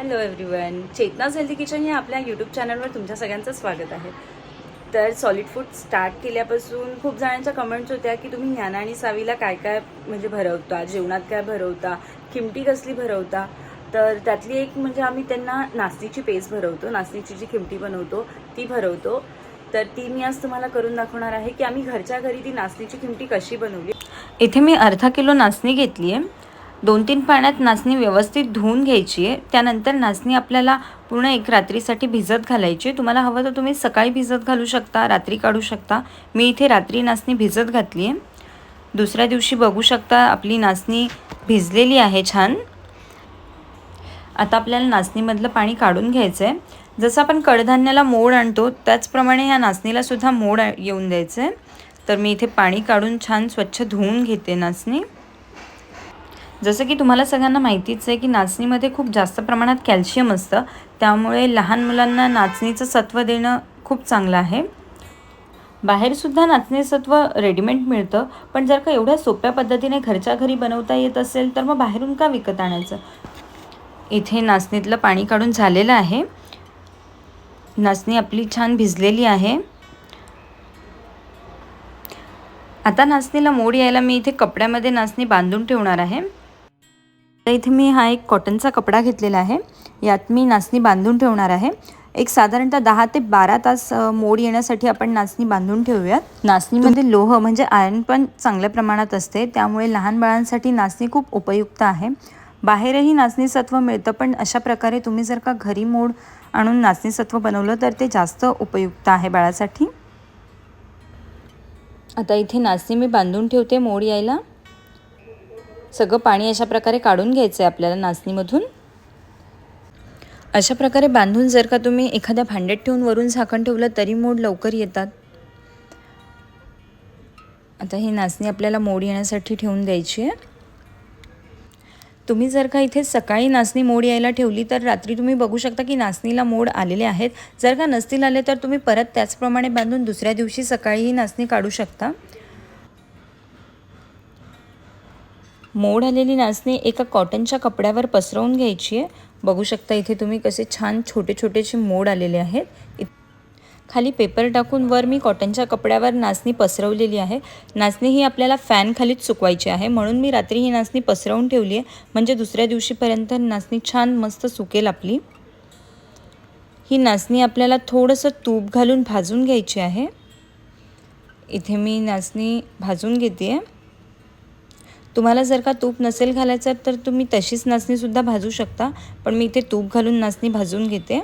Hello everyone Chetna's healthy kitchen या आपल्या YouTube चॅनलवर तुमच्या सगळ्यांचं स्वागत आहे. तर सॉलिड फूड स्टार्ट केल्यापासून खूप जणांच्या कमेंट्स होत्या की तुम्ही ज्ञाना आणि सावीला काय काय म्हणजे भरवता? जेवणात काय भरवता? किमटी कसली भरवता? तर त्यातली एक म्हणजे आम्ही त्यांना नाचणीची पेस्ट भरवतो. नाचणीची जी किमटी बनवतो ती भरवतो. तर ती मी आज तुम्हाला करून दाखवणार आहे की आम्ही घरच्या घरी ती नाचणीची किमटी कशी बनवली. इथे मी अर्धा किलो नाचणी घेतली आहे दोन तीन पाण्यात नाचणी व्यवस्थित धुवून घ्यायची आहे. त्यानंतर नाचणी आपल्याला पूर्ण एक रात्रीसाठी भिजत घालायची तुम्हाला हवं तर तुम्ही सकाळी भिजत घालू शकता रात्री काढू शकता. मी इथे रात्री नाचणी भिजत घातली आहे. दुसऱ्या दिवशी बघू शकता आपली नाचणी भिजलेली आहे छान. आता आपल्याला नाचणीमधलं पाणी काढून घ्यायचं आहे. जसं आपण कडधान्याला मोड आणतो त्याचप्रमाणे ह्या नाचणीला सुद्धा मोड येऊन द्यायचं आहे. तर मी इथे पाणी काढून छान स्वच्छ धुवून घेते नाचणी. जसं की तुम्हाला सगळ्यांना माहितीच आहे की नाचणीमध्ये खूप जास्त प्रमाणात कॅल्शियम असतं. त्यामुळे लहान मुलांना नाचणीचं सत्व देणं खूप चांगलं आहे. बाहेरसुद्धा नाचणी सत्व रेडीमेड मिळतं. पण जर का एवढ्या सोप्या पद्धतीने घरच्या घरी बनवता येत असेल तर मग बाहेरून का विकत आणायचं? इथे नाचणीतलं पाणी काढून झालेलं आहे. नाचणी आपली छान भिजलेली आहे. आता नाचणीला मोड यायला मी इथे कपड्यामध्ये नाचणी बांधून ठेवणार आहे. तर इथे मी हा एक कॉटनचा कपडा घेतलेला आहे. यात मी नाचणी बांधून ठेवणार आहे. एक साधारणतः दहा ते बारा तास मोड येण्यासाठी आपण नाचणी बांधून ठेवूयात. नाचणीमध्ये लोह म्हणजे आयर्न पण चांगल्या प्रमाणात असते. त्यामुळे लहान बाळांसाठी नाचणी खूप उपयुक्त आहे. बाहेरही नाचणी सत्व मिळतं पण अशा प्रकारे तुम्ही जर का घरी मोड आणून नाचणी सत्व बनवलं तर ते जास्त उपयुक्त आहे बाळासाठी. आता इथे नाचणी मी बांधून ठेवते मोड यायला. सगळं पाणी अशा प्रकारे काढून घ्यायचं आहे आपल्याला नाचणीमधून. अशा प्रकारे बांधून जर का तुम्ही एखाद्या भांड्यात ठेवून वरून झाकण ठेवलं तरी मोड लवकर येतात. आता ही नाचणी आपल्याला मोड येण्यासाठी ठेवून द्यायची आहे. तुम्ही जर का इथे सकाळी नाचणी मोड यायला ठेवली तर रात्री तुम्ही बघू शकता की नाचणीला मोड आलेले आहेत. जर का नसतील आले तर तुम्ही परत त्याचप्रमाणे बांधून दुसऱ्या दिवशी सकाळी ही नाचणी काढू शकता. मोड आलेली नाचणी एका कॉटनच्या कपड्यावर पसरवून घ्यायची आहे. बघू शकता इथे तुम्ही कसे छान छोटे छोटेसे मोड आलेले आहेत. खाली पेपर टाकून वर मी कॉटनच्या कपड्यावर नाचणी पसरवलेली आहे. नाचणी ही आपल्याला फॅनखालीच सुकवायची आहे. म्हणून मी रात्री ही नाचणी पसरवून ठेवली आहे. म्हणजे दुसऱ्या दिवशीपर्यंत नाचणी छान मस्त सुकेल आपली. ही नाचणी आपल्याला थोडंसं तूप घालून भाजून घ्यायची आहे. इथे मी नाचणी भाजून घेते आहे तुम्हाला जर का तूप नसेल घालायचं तर तुम्ही तशीच नाचणीसुद्धा भाजू शकता. पण मी इथे तूप घालून नाचणी भाजून घेते.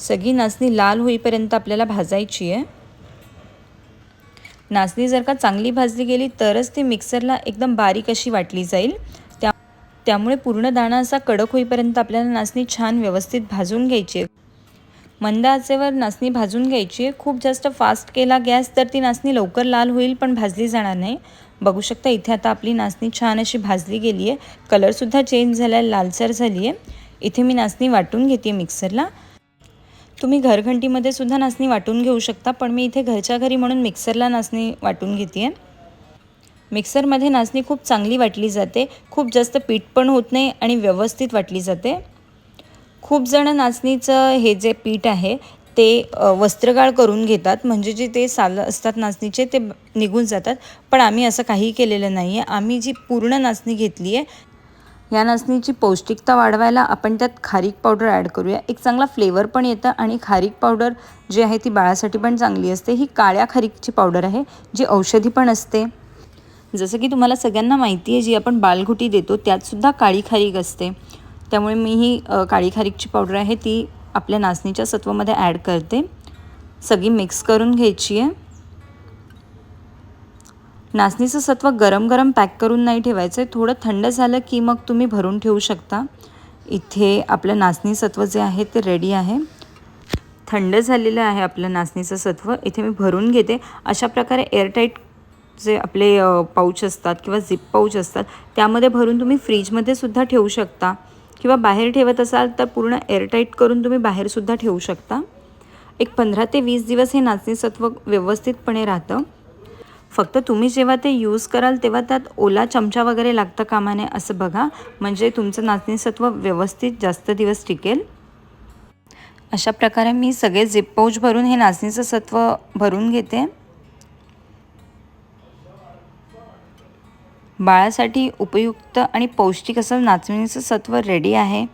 सगळी नाचणी लाल होईपर्यंत आपल्याला भाजायची आहे. नाचणी जर का चांगली भाजली गेली तरच ती मिक्सरला एकदम बारीक अशी वाटली जाईल. त्या त्यामुळे पूर्ण दाणा असा कडक होईपर्यंत आपल्याला नाचणी छान व्यवस्थित भाजून घ्यायची आहे. मंद आचेवर नाचणी भाजून घ्यायची. आहे खूप जास्त फास्ट केला गॅस तर ती नाचणी लवकर लाल होईल पण भाजली जाणार नाही. बघू शकता इथे आता आपली नाचणी छान अशी भाजली गेली आहे. कलरसुद्धा चेंज झाला लालसर झाली आहे इथे मी नाचणी वाटून घेते मिक्सरला तुम्ही घरघंटीमध्ये सुद्धा नाचणी वाटून घेऊ शकता पण मी इथे घरच्या घरी म्हणून मिक्सरला नाचणी वाटून घेते मिक्सरमध्ये नाचणी खूप चांगली वाटली जाते. खूप जास्त पीठ पण होत नाही आणि व्यवस्थित वाटली जाते. खूप जण नाचणीचं हे जे पीठ आहे ते वस्त्रगाळ करून घेतात. म्हणजे जे ते साल असतात नाचणीचे ते निघून जातात. पण आम्ही असं काही केलेलं नाही आहे आम्ही जी पूर्ण नाचणी घेतली आहे या नाचणीची पौष्टिकता वाढवायला आपण त्यात खारीक पावडर ॲड करूया. एक चांगला फ्लेवर पण येतं आणि खारीक पावडर जी आहे ती बाळासाठी पण चांगली असते. ही काळ्या खारीकची पावडर आहे जी औषधी पण असते. जसं की तुम्हाला सगळ्यांना माहिती आहे जी आपण बालघुटी देतो त्यातसुद्धा काळी खारीक असते. त्यामुळे मी ही काळी खारीकची पावडर आहे ती आपल्या नाचणीच्या सत्वामध्ये ॲड करते. सगळी मिक्स करून घ्यायची आहे. नाचणीचं सत्व गरम गरम पॅक करून नाही ठेवायचं आहे थोडं थंड झालं की मग तुम्ही भरून ठेवू शकता. इथे आपलं नाचणी सत्व जे आहे ते रेडी आहे. थंड झालेलं आहे आपलं नाचणीचं सत्व. इथे मी भरून घेते. अशा प्रकारे एअरटाईट जे आपले पाऊच असतात किंवा झिप पाऊच असतात त्यामध्ये भरून तुम्ही फ्रीजमध्ये सुद्धा ठेवू शकता. किंवा बाहेर ठेवत असाल तर पूर्ण एअरटाईट करून तुम्ही बाहेरसुद्धा ठेवू शकता. एक पंधरा ते वीस दिवस हे नाचणी सत्व व्यवस्थितपणे राहतं. फक्त तुम्ही जेव्हा ते यूज कराल तेव्हा त्यात ओला चमचा वगैरे लागतं कामा नये असं बघा. म्हणजे तुमचं नाचणी सत्व व्यवस्थित जास्त दिवस टिकेल. अशा प्रकारे मी सगळे झिप पाऊच भरून हे नाचणीचं सत्व भरून घेते. बाळासाठी उपयुक्त आणि पौष्टिक असं नाचणीचं सत्व रेडी आहे.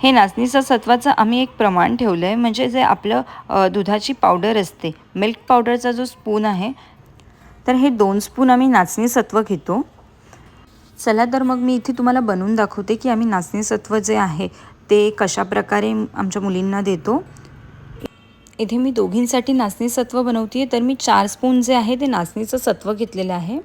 हे नाचणीचं सत्वाचं आम्ही एक प्रमाण ठेवलं आहे म्हणजे जे आपलं दुधाची पावडर असते मिल्क पावडरचा जो स्पून आहे तर हे दोन स्पून आम्ही नाचणी सत्व घेतो. चला तर मग मी इथे तुम्हाला बनवून दाखवते की आम्ही नाचणी सत्व जे आहे ते कशा प्रकारे आमच्या मुलींना देतो. इथे मी दोघींसाठी नाचणी सत्व बनवते तर मी चार स्पून जे आहे ते नाचणीचं सत्व घेतलेलं आहे.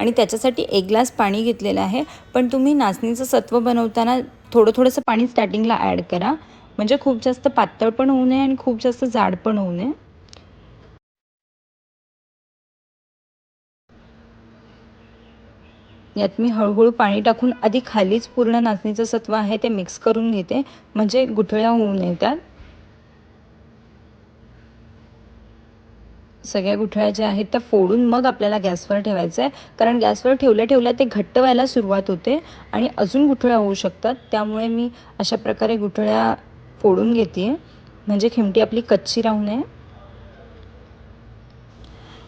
आणि त्याच्यासाठी एक ग्लास पाणी घेतलेलं आहे. पण तुम्ही नाचणीचं सत्व बनवताना थोडं थोडंसं पाणी स्टार्टिंगला ॲड करा. म्हणजे खूप जास्त पातळ पण होऊ नये आणि खूप जास्त जाड पण होऊ नये. यात मी हळूहळू पाणी टाकून आधी खालीच पूर्ण नाचणीचं सत्व आहे ते मिक्स करून घेते. म्हणजे गुठळ्या होऊ नये त्यात सगळ्या गुठळ्या ज्या आहेत त्या फोडून मग आपल्याला गॅसवर ठेवायचं आहे कारण गॅसवर ठेवल्या ठेवल्या ते घट्ट व्हायला सुरुवात होते आणि अजून गुठळ्या होऊ शकतात. त्यामुळे मी अशा प्रकारे गुठळ्या फोडून घेते आहे म्हणजे खिमटी आपली कच्ची राहू नये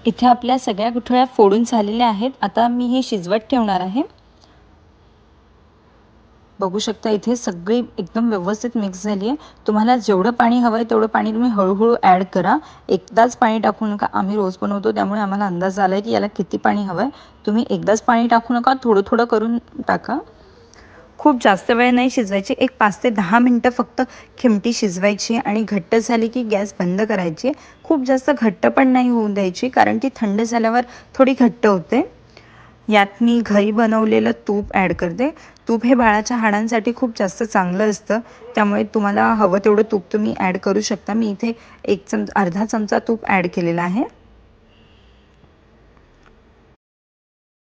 इथे आपल्या सगळ्या गुठळ्या फोडून झालेल्या आहेत. आता मी हे शिजवत ठेवणार आहे. बघू शकता इथे सगळी एकदम व्यवस्थित मिक्स झाली आहे तुम्हाला जेवढं पाणी हवं आहे तेवढं पाणी तुम्ही हळूहळू ॲड करा. एकदाच पाणी टाकू नका. आम्ही रोज बनवतो त्यामुळे आम्हाला अंदाज आला आहे की याला किती पाणी हवं आहे तुम्ही एकदाच पाणी टाकू नका थोडं थोडं करून टाका. खूप जास्त वेळ नाही शिजवायची. एक पाच ते दहा मिनटं फक्त खिमटी शिजवायची आणि घट्ट झाली की गॅस बंद करायची. खूप जास्त घट्ट पण नाही होऊ द्यायची कारण ती थंड झाल्यावर थोडी घट्ट होते. यात मी घरी बनवलेलं तूप ॲड करते. तूप हे बाळाच्या हाडांसाठी खूप जास्त चांगलं असतं. त्यामुळे तुम्हाला हवं तेवढं तूप तुम्ही ॲड करू शकता. मी इथे एक चम अर्धा चमचा तूप ॲड केलेला आहे.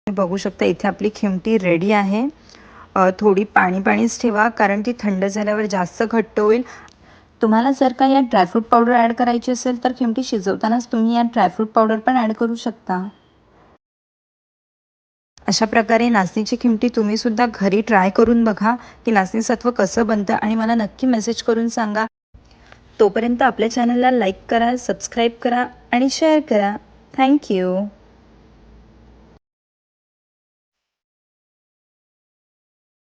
बघू शकता इथे आपली खिमटी रेडी आहे. थोडी पाणी पाणीच ठेवा कारण ती थंड झाल्यावर जास्त घट्ट होईल. तुम्हाला जर का या ड्रायफ्रूट पावडर ॲड करायची असेल तर खिमटी शिजवतानाच तुम्ही या ड्रायफ्रूट पावडर पण ॲड करू शकता. अशा प्रकारे नाचणीची खिमटी तुम्ही सुद्धा घरी ट्राय करून बघा की नाचणी सत्व कसं बनतं आणि मला नक्की मेसेज करून सांगा. तोपर्यंत आपल्या चॅनलला लाईक करा सबस्क्राईब करा आणि शेअर करा. थँक्यू